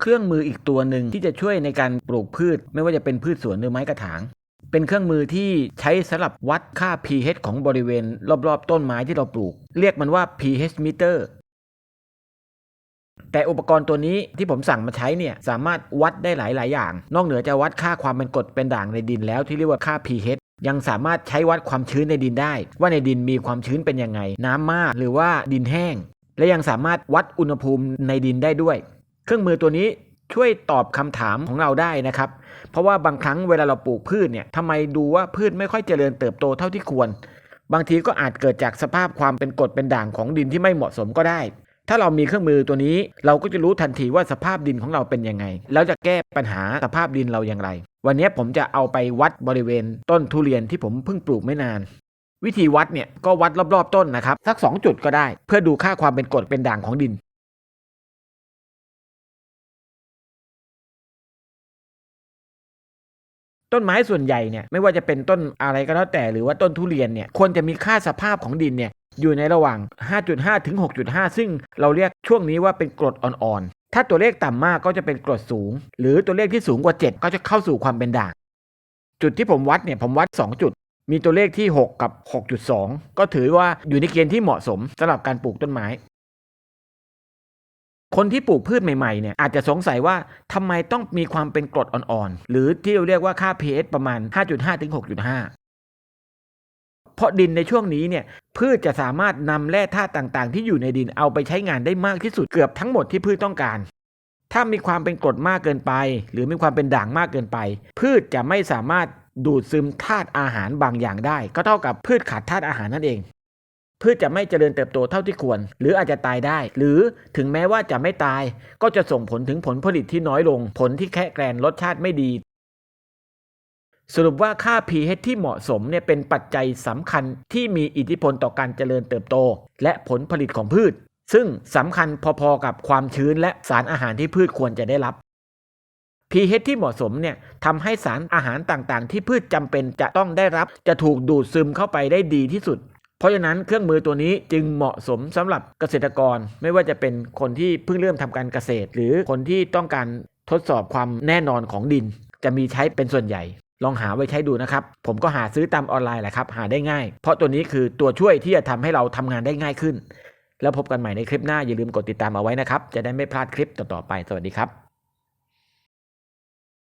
เครื่องมืออีกตัวหนึ่งที่จะช่วยในการปลูกพืช ไม่ว่าจะเป็นพืชสวนหรือไม้กระถาง เป็นเครื่องมือที่ใช้สำหรับวัดค่า pH ของบริเวณ รอบๆ ต้นไม้ที่เราปลูก เรียกมันว่า pH meter แต่อุปกรณ์ตัวนี้ที่ผมสั่งมาใช้เนี่ยสามารถวัดได้หลาย ๆ อย่าง นอกเหนือจะวัดค่าความเป็นกรดเป็นด่างในดินแล้วที่เรียกว่าค่า pH ยังสามารถใช้วัดความชื้นในดินได้ ว่าในดินมีความชื้นเป็นยังไง น้ำมากหรือว่าดินแห้ง และยังสามารถวัดอุณหภูมิในดินได้ด้วย เครื่องมือตัวนี้ช่วยตอบคำถามของเราได้นะครับ เพราะว่าบางครั้งเวลาเราปลูกพืชเนี่ยทำไมดูว่าพืชไม่ค่อยเจริญเติบโตเท่าที่ควร บางทีก็อาจเกิดจากสภาพความเป็นกรดเป็นด่างของดินที่ไม่เหมาะสมก็ได้ ถ้าเรามีเครื่องมือตัวนี้ เราก็จะรู้ทันทีว่าสภาพดินของเราเป็นยังไง แล้วจะแก้ปัญหาสภาพดินเราอย่างไร วันนี้ผมจะเอาไปวัดบริเวณต้นทุเรียนที่ผมเพิ่งปลูกไม่นาน วิธีวัดเนี่ยก็วัดรอบๆต้นนะครับสัก 2 จุดก็ได้ เพื่อดูค่าความเป็นกรดเป็นด่างของดิน ต้นไม้ส่วนใหญ่เนี่ยไม่ว่าจะเป็นต้นอะไรก็แล้วแต่หรือว่าต้นทุเรียนเนี่ยควรจะมีค่าสภาพของดินเนี่ยอยู่ในระหว่าง 5.5 ถึง 6.5 ซึ่งเราเรียกช่วงนี้ว่าเป็นกรดอ่อนๆ ถ้าตัวเลขต่ำมากก็จะเป็นกรดสูง หรือตัวเลขที่สูงกว่า 7 ก็จะเข้าสู่ความเป็นด่าง จุดที่ผมวัดเนี่ยผมวัด 2 จุด มีตัวเลขที่ 6 กับ 6.2 ก็ถือว่าอยู่ในเกณฑ์ที่เหมาะสมสำหรับการปลูกต้นไม้ คนที่ปลูกพืชใหม่ๆเนี่ยอาจจะสงสัยว่าทำไมต้องมีความเป็นกรดอ่อนๆ หรือที่เราเรียกว่าค่า pH ประมาณ 5.5 ถึง 6.5 เพราะดินในช่วงนี้เนี่ยพืชจะสามารถนำแร่ธาตุต่างๆ ที่อยู่ในดินเอาไปใช้งานได้มากที่สุดเกือบทั้งหมดที่พืชต้องการ ถ้ามีความเป็นกรดมากเกินไป หรือมีความเป็นด่างมากเกินไป พืชจะไม่สามารถดูดซึมธาตุอาหารบางอย่างได้ ก็เท่ากับพืชขาดธาตุอาหารนั่นเอง พืชจะไม่เจริญเติบโตเท่าที่ควร หรืออาจจะตายได้ หรือถึงแม้ว่าจะไม่ตาย ก็จะส่งผลถึงผลผลิตที่น้อยลง ผลที่แค่แกรนรสชาติไม่ดี สรุปว่าค่า pH ที่เหมาะสมเนี่ยเป็นปัจจัยสำคัญที่มีอิทธิพลต่อการเจริญเติบโต และผลผลิตของพืช ซึ่งสำคัญพอๆกับความชื้นและสารอาหารที่พืชควรจะได้รับ pH ที่เหมาะสมเนี่ยทำให้สารอาหารต่างๆ ที่พืชจำเป็นจะต้องได้รับ จะถูกดูดซึมเข้าไปได้ดีที่สุด เพราะฉะนั้นเครื่องมือตัวนี้จึงเหมาะสมสำหรับเกษตรกร ไม่ว่าจะเป็นคนที่เพิ่งเริ่มทำการเกษตร หรือคนที่ต้องการทดสอบความแน่นอนของดิน จะมีใช้เป็นส่วนใหญ่ ลองหาไว้ใช้ดูนะครับ ผมก็หาซื้อตามออนไลน์แหละครับ หาได้ง่าย เพราะตัวนี้คือตัวช่วยที่จะทำให้เราทำงานได้ง่ายขึ้น แล้วพบกันใหม่ในคลิปหน้าอย่าลืมกดติดตามเอาไว้นะครับ จะได้ไม่พลาดคลิปต่อๆไปสวัสดีครับ